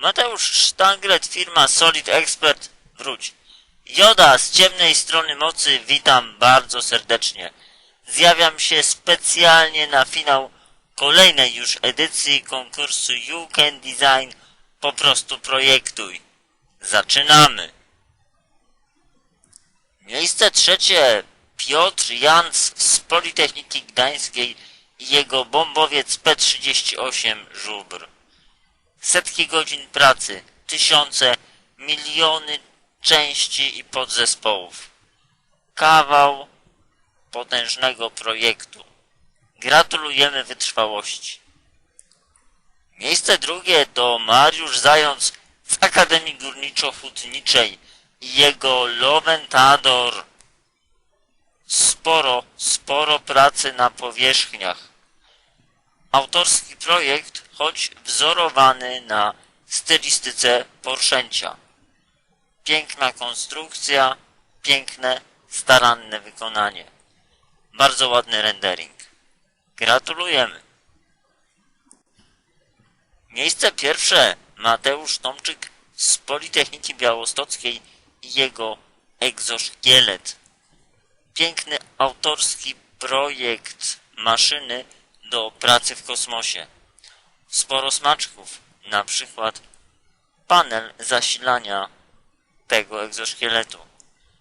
Mateusz Sztanglet, firma Solid Expert, wróć. Joda z ciemnej strony mocy, witam bardzo serdecznie. Zjawiam się specjalnie na finał kolejnej już edycji konkursu You Can Design, po prostu projektuj. Zaczynamy. Miejsce trzecie Piotr Jans z Politechniki Gdańskiej i jego bombowiec P38 Żubr. Setki godzin pracy, tysiące, miliony części i podzespołów. Kawał potężnego projektu. Gratulujemy wytrwałości. Miejsce drugie to Mariusz Zając z Akademii Górniczo-Hutniczej i jego Loventador. Sporo, sporo pracy na powierzchniach. Autorski projekt, choć wzorowany na stylistyce Porszęcia. Piękna konstrukcja, piękne, staranne wykonanie. Bardzo ładny rendering. Gratulujemy. Miejsce pierwsze Mateusz Tomczyk z Politechniki Białostockiej i jego egzoszkielet. Piękny autorski projekt maszyny do pracy w kosmosie. Sporo smaczków, na przykład panel zasilania tego egzoszkieletu.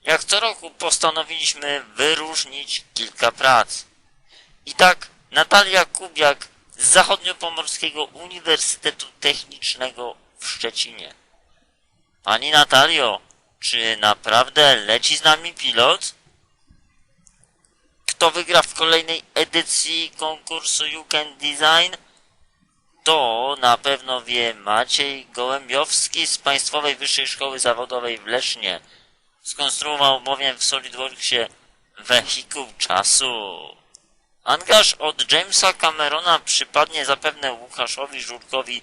Jak co roku postanowiliśmy wyróżnić kilka prac. I tak Natalia Kubiak z Zachodniopomorskiego Uniwersytetu Technicznego w Szczecinie. Pani Natalio, czy naprawdę leci z nami pilot? Kto wygra w kolejnej edycji konkursu You Can Design? To na pewno wie Maciej Gołębiowski z Państwowej Wyższej Szkoły Zawodowej w Lesznie. Skonstruował bowiem w SolidWorksie wehikuł czasu. Angaż od Jamesa Camerona przypadnie zapewne Łukaszowi Żurkowi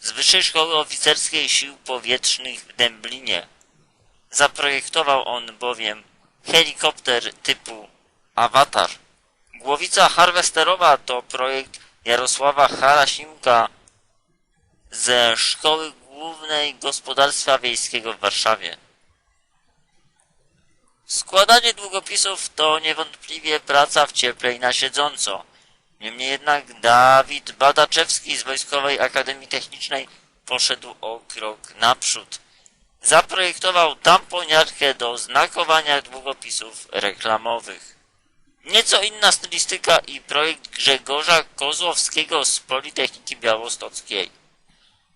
z Wyższej Szkoły Oficerskiej Sił Powietrznych w Dęblinie. Zaprojektował on bowiem helikopter typu Awatar. Głowica harwesterowa to projekt Jarosława Harasimka ze Szkoły Głównej Gospodarstwa Wiejskiego w Warszawie. Składanie długopisów to niewątpliwie praca w cieple i na siedząco. Niemniej jednak Dawid Badaczewski z Wojskowej Akademii Technicznej poszedł o krok naprzód. Zaprojektował tamponiarkę do znakowania długopisów reklamowych. Nieco inna stylistyka i projekt Grzegorza Kozłowskiego z Politechniki Białostockiej.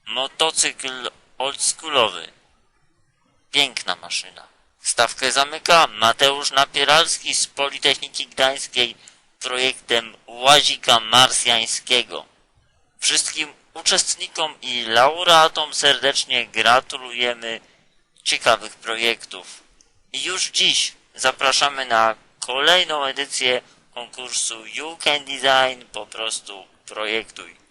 Motocykl oldschoolowy. Piękna maszyna. Stawkę zamyka Mateusz Napieralski z Politechniki Gdańskiej projektem Łazika Marsjańskiego. Wszystkim uczestnikom i laureatom serdecznie gratulujemy ciekawych projektów. I już dziś zapraszamy na kolejną edycję konkursu You Can Design, po prostu projektuj.